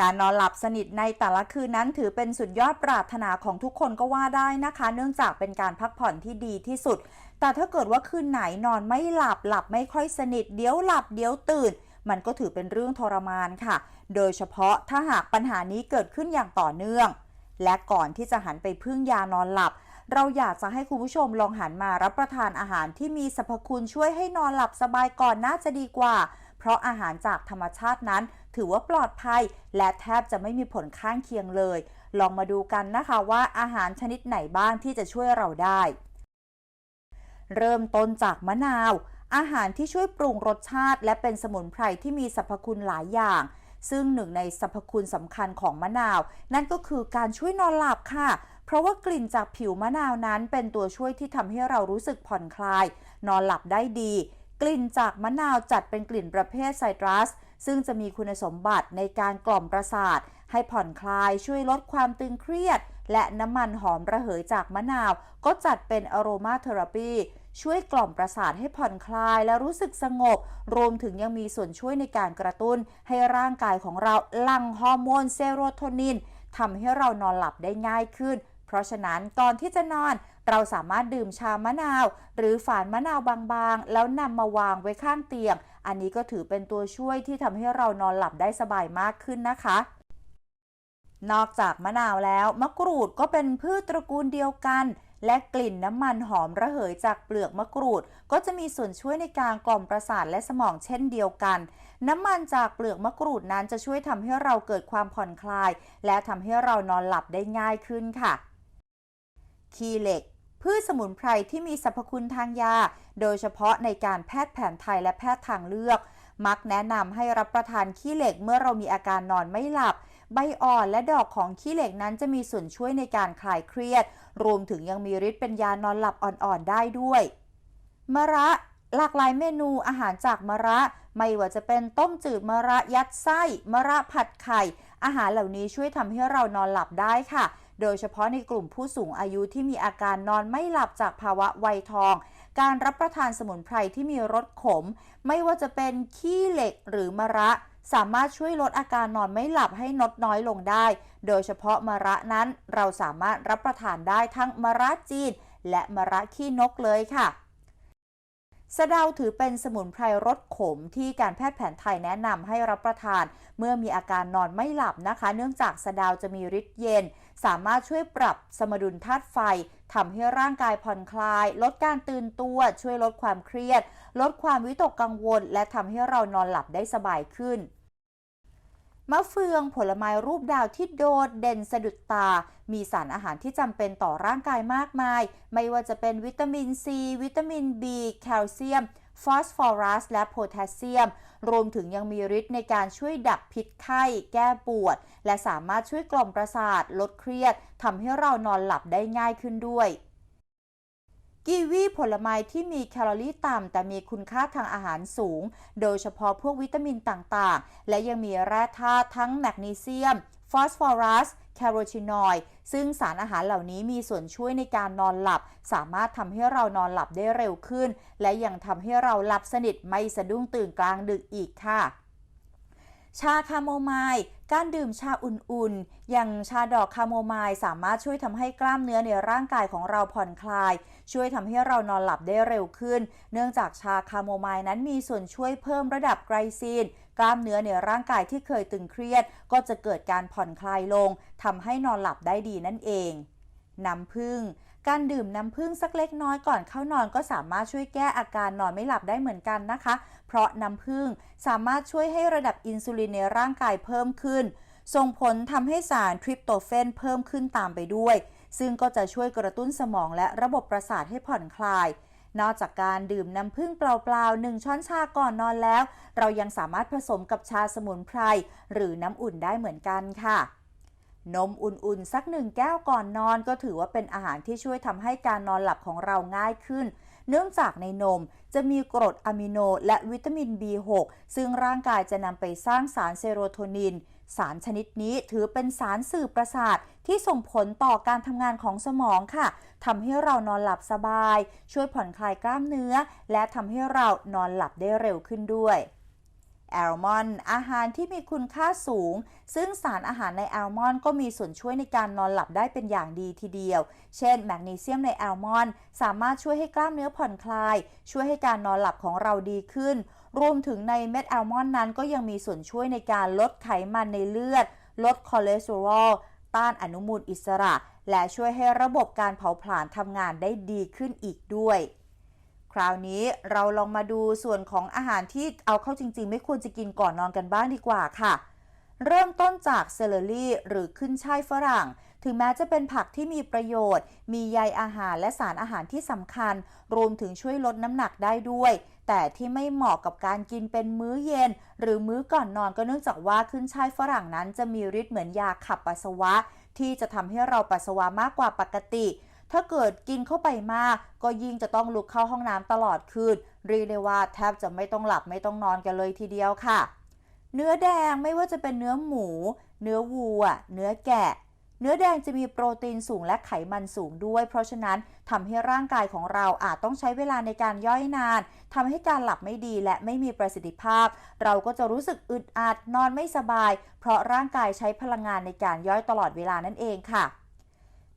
การนอนหลับสนิทในแต่ละคืนนั้นถือเป็นสุดยอดปรารถนาของทุกคนก็ว่าได้นะคะ เนื่องจากเป็นการพักผ่อนที่ดีที่สุด แต่ถ้าเกิดว่าคืนไหนนอนไม่หลับหลับไม่ค่อยสนิท เดี๋ยวหลับเดี๋ยวตื่น มันก็ถือเป็นเรื่องทรมานค่ะ โดยเฉพาะถ้าหากปัญหานี้เกิดขึ้นอย่างต่อเนื่อง และก่อนที่จะหันไปพึ่งยานอนหลับ เราอยากจะให้คุณผู้ชมลองหันมารับประทานอาหารที่มีสรรพคุณช่วยให้นอนหลับสบายก่อนน่าจะดีกว่า เพราะอาหารจากธรรมชาตินั้น ถือว่าปลอดภัย และแทบจะไม่มีผลข้างเคียงเลย ลองมาดูกันนะคะว่าอาหารชนิดไหนบ้างที่จะช่วยเราได้ เริ่มต้นจากมะนาว อาหารที่ช่วยปรุงรสชาติ และเป็นสมุนไพรที่มีสรรพคุณหลายอย่างซึ่งหนึ่งในสรรพคุณสำคัญของมะนาว นั่นก็คือการช่วยนอนหลับค่ะ เพราะว่ากลิ่นจากผิวมะนาวนั้นเป็นตัวช่วยที่ทำให้เรารู้สึกผ่อนคลาย นอนหลับได้ดี กลิ่นจากมะนาวจัดเป็นกลิ่นประเภทไซตรัส ซึ่งจะมีคุณสมบัติในการกล่อมประสาท ให้ผ่อนคลายช่วยลดความตึงเครียด และน้ำมันหอมระเหยจากมะนาว ก็จัดเป็นอโรมาเทอราปีช่วยกล่อมประสาทให้ผ่อนคลายและรู้สึกสงบ รวมถึงยังมีส่วนช่วยในการกระตุ้น ให้ร่างกายของเราหลั่งฮอร์โมนเซโรโทนินทำให้เรานอนหลับได้ง่ายขึ้น เพราะฉะนั้นก่อนที่จะนอนเราสามารถดื่มชามะนาว หรือฝานมะนาวบางๆ แล้วนำมาวางไว้ข้างเตียง อันนี้ก็ถือเป็นตัวช่วยที่ทำให้เรานอนหลับได้สบายมากขึ้นนะคะ นอกจากมะนาวแล้วมะกรูดก็เป็นพืชตระกูลเดียวกัน และกลิ่นน้ำมันหอมระเหยจากเปลือกมะกรูด ก็จะมีส่วนช่วยในการกล่อมประสาทและสมองเช่นเดียวกัน น้ำมันจากเปลือกมะกรูดนั้นจะช่วยทำให้เราเกิดความผ่อนคลาย และทำให้เรานอนหลับได้ง่ายขึ้นค่ะ ขี้เหล็ก พืชสมุนไพรที่มีสรรพคุณทางยา โดยเฉพาะในการแพทย์แผนไทยและแพทย์ทางเลือก มักแนะนำให้รับประทานขี้เหล็กเมื่อเรามีอาการนอนไม่หลับ ใบอ่อนและดอกของขี้เหล็กนั้นจะมีส่วนช่วยในการคลายเครียด รวมถึงยังมีฤทธิ์เป็นยานอนหลับอ่อนๆได้ด้วย มะระหลากหลายเมนูอาหารจากมะระ ไม่ว่าจะเป็นต้มจืดมะระยัดไส้มะระผัดไข่ อาหารเหล่านี้ช่วยทำให้เรานอนหลับได้ค่ะ โดยเฉพาะในกลุ่มผู้สูงอายุที่มีอาการนอนไม่หลับจากภาวะวัยทอง การรับประทานสมุนไพรที่มีรสขม ไม่ว่าจะเป็นขี้เหล็กหรือมะระสามารถช่วยลดอาการนอนไม่หลับให้ลดน้อยลงได้ โดยเฉพาะมะระนั้นเราสามารถรับประทานได้ทั้งมะระจีนและมะระขี้นกเลยค่ะ สะเดาถือเป็นสมุนไพรรสขมที่การแพทย์แผนไทยแนะนำให้รับประทาน เมื่อมีอาการนอนไม่หลับนะคะ เนื่องจากสะเดาจะมีฤทธิ์เย็น สามารถช่วยปรับสมดุลธาตุไฟทำให้ร่างกายผ่อนคลาย ลดการตื่นตัว ช่วยลดความเครียด ลดความวิตกกังวล และทำให้เรานอนหลับได้สบายขึ้นมะเฟืองผลไม้รูปดาวที่โดดเด่นสะดุดตา มีสารอาหารที่จำเป็นต่อร่างกายมากมาย ไม่ว่าจะเป็นวิตามินซี วิตามิน B แคลเซียม ฟอสฟอรัสและโพแทสเซียม รวมถึงยังมีฤทธิ์ในการช่วยดับพิษไข้ แก้ปวด และสามารถช่วยกล่อมประสาท ลดเครียดทำให้เรานอนหลับได้ง่ายขึ้นด้วยกีวีผลไม้ที่มีแคลอรี่ต่ำ แต่มีคุณค่าทางอาหารสูง โดยเฉพาะพวกวิตามินต่างๆ และยังมีแร่ธาตุทั้งแมกนีเซียม ฟอสฟอรัส แคโรทีนอยด์ซึ่งสารอาหารเหล่านี้มีส่วนช่วยในการนอนหลับ สามารถทำให้เรานอนหลับได้เร็วขึ้น และยังทำให้เราหลับสนิทไม่สะดุ้งตื่นกลางดึกอีกค่ะ ชาคาโมไมล์ การดื่มชาอุ่นๆ อย่างชาดอกคาโมไมล์สามารถช่วยทำให้กล้ามเนื้อในร่างกายของเราผ่อนคลาย ช่วยทำให้เรานอนหลับได้เร็วขึ้น เนื่องจากชาคาโมไมล์นั้นมีส่วนช่วยเพิ่มระดับไกลซีน กล้ามเนื้อในร่างกายที่เคยตึงเครียด ก็จะเกิดการผ่อนคลายลงทำให้นอนหลับได้ดีนั่นเองน้ำผึ้ง การดื่มน้ำผึ้งสักเล็กน้อยก่อนเข้านอนก็สามารถช่วยแก้อาการนอนไม่หลับได้เหมือนกันนะคะ เพราะน้ำผึ้งสามารถช่วยให้ระดับอินซูลินในร่างกายเพิ่มขึ้น ส่งผลทำให้สารทริปโตเฟนเพิ่มขึ้นตามไปด้วย ซึ่งก็จะช่วยกระตุ้นสมองและระบบประสาทให้ผ่อนคลายนอกจากการดื่มน้ำผึ้งเปล่าๆ1ช้อนชาก่อนนอนแล้ว เรายังสามารถผสมกับชาสมุนไพรหรือน้ำอุ่นได้เหมือนกันค่ะ นมอุ่นๆ สักหนึ่งแก้วก่อนนอนก็ถือว่าเป็นอาหารที่ช่วยทำให้การนอนหลับของเราง่ายขึ้น เนื่องจากในนมจะมีกรดอะมิโนและวิตามิน B6 ซึ่งร่างกายจะนำไปสร้างสารเซโรโทนิน สารชนิดนี้ถือเป็นสารสื่อประสาทที่ส่งผลต่อการทำงานของสมองค่ะทำให้เรานอนหลับสบาย ช่วยผ่อนคลายกล้ามเนื้อ และทำให้เรานอนหลับได้เร็วขึ้นด้วย แอลมอนด์อาหารที่มีคุณค่าสูง ซึ่งสารอาหารในแอลมอนด์ก็มีส่วนช่วยในการนอนหลับได้เป็นอย่างดีทีเดียว เช่น แมกนีเซียมในแอลมอนด์สามารถช่วยให้กล้ามเนื้อผ่อนคลาย ช่วยให้การนอนหลับของเราดีขึ้น รวมถึงในเม็ดแอลมอนด์นั้นก็ยังมีส่วนช่วยในการลดไขมันในเลือด ลดคอเลสเตอรอลต้านอนุมูลอิสระ และช่วยให้ระบบการเผาผลาญทำงานได้ดีขึ้นอีกด้วย คราวนี้เราลองมาดูส่วนของอาหารที่เอาเข้าจริง ๆ ไม่ควรจะกินก่อนนอนกันบ้างดีกว่าค่ะ เริ่มต้นจากเซเลอรี่หรือขึ้นช่ายฝรั่ง ถึงแม้จะเป็นผักที่มีประโยชน์ มีใยอาหารและสารอาหารที่สำคัญ รวมถึงช่วยลดน้ำหนักได้ด้วย แต่ที่ไม่เหมาะกับการกินเป็นมื้อเย็น หรือมื้อก่อนนอนก็เนื่องจากว่าขึ้นช่ายฝรั่งนั้นจะมีฤทธิ์เหมือนยาขับปัสสาวะ ที่จะทำให้เราปัสสาวะมากกว่าปกติ ถ้าเกิดกินเข้าไปมาก ก็ยิ่งจะต้องลุกเข้าห้องน้ำตลอดคืนเรียกได้ว่าแทบจะไม่ต้องหลับไม่ต้องนอนกันเลยทีเดียวค่ะ เนื้อแดงไม่ว่าจะเป็นเนื้อหมู เนื้อวัว เนื้อแกะเนื้อแดงจะมีโปรตีนสูงและไขมันสูงด้วย เพราะฉะนั้นทำให้ร่างกายของเราอาจต้องใช้เวลาในการย่อยนานทำให้การหลับไม่ดีและไม่มีประสิทธิภาพ เราก็จะรู้สึกอึดอัดนอนไม่สบาย เพราะร่างกายใช้พลังงานในการย่อยตลอดเวลานั่นเองค่ะ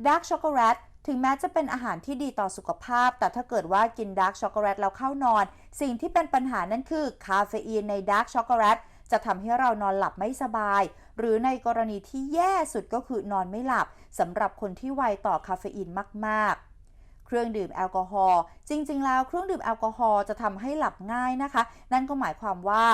ดาร์กช็อกโกแลต ถึงแม้จะเป็นอาหารที่ดีต่อสุขภาพ แต่ถ้าเกิดว่ากินดาร์กช็อกโกแลตแล้วเข้านอน สิ่งที่เป็นปัญหานั่นคือคาเฟอีนในดาร์กช็อกโกแลตจะทำให้เรานอนหลับไม่สบาย หรือในกรณีที่แย่สุดก็คือนอนไม่หลับสำหรับคนที่ไวต่อคาเฟอีนมาก ๆเครื่องดื่มแอลกอฮอล์จริง ๆ แล้วเครื่องดื่มแอลกอฮอล์จะทำให้หลับง่ายนะคะ นั่นก็หมายความว่า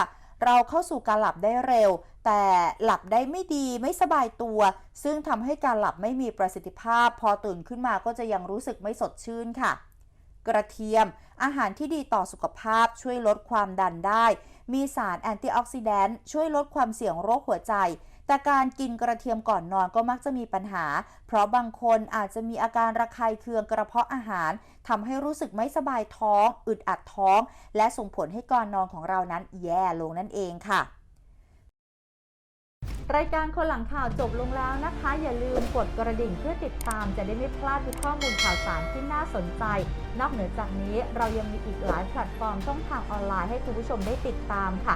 เราเข้าสู่การหลับได้เร็ว แต่หลับได้ไม่ดีไม่สบายตัว ซึ่งทำให้การหลับไม่มีประสิทธิภาพ พอตื่นขึ้นมาก็จะยังรู้สึกไม่สดชื่นค่ะ กระเทียม อาหารที่ดีต่อสุขภาพช่วยลดความดันได้ มีสารแอนตี้ออกซิแดนต์ช่วยลดความเสี่ยงโรคหัวใจ แต่การกินกระเทียมก่อนนอนก็มักจะมีปัญหา เพราะบางคนอาจจะมีอาการระคายเคืองกระเพาะอาหารทำให้รู้สึกไม่สบายท้อง อึดอัดท้อง และส่งผลให้การนอนของเรานั้นแย่ลงนั่นเองค่ะรายการคนหลังข่าวจบลงแล้วนะคะ อย่าลืมกดกระดิ่งเพื่อติดตาม จะได้ไม่พลาดทุกข้อมูลข่าวสารที่น่าสนใจ นอกเหนือจากนี้เรายังมีอีกหลายแพลตฟอร์มช่องทางออนไลน์ให้คุณผู้ชมได้ติดตามค่ะ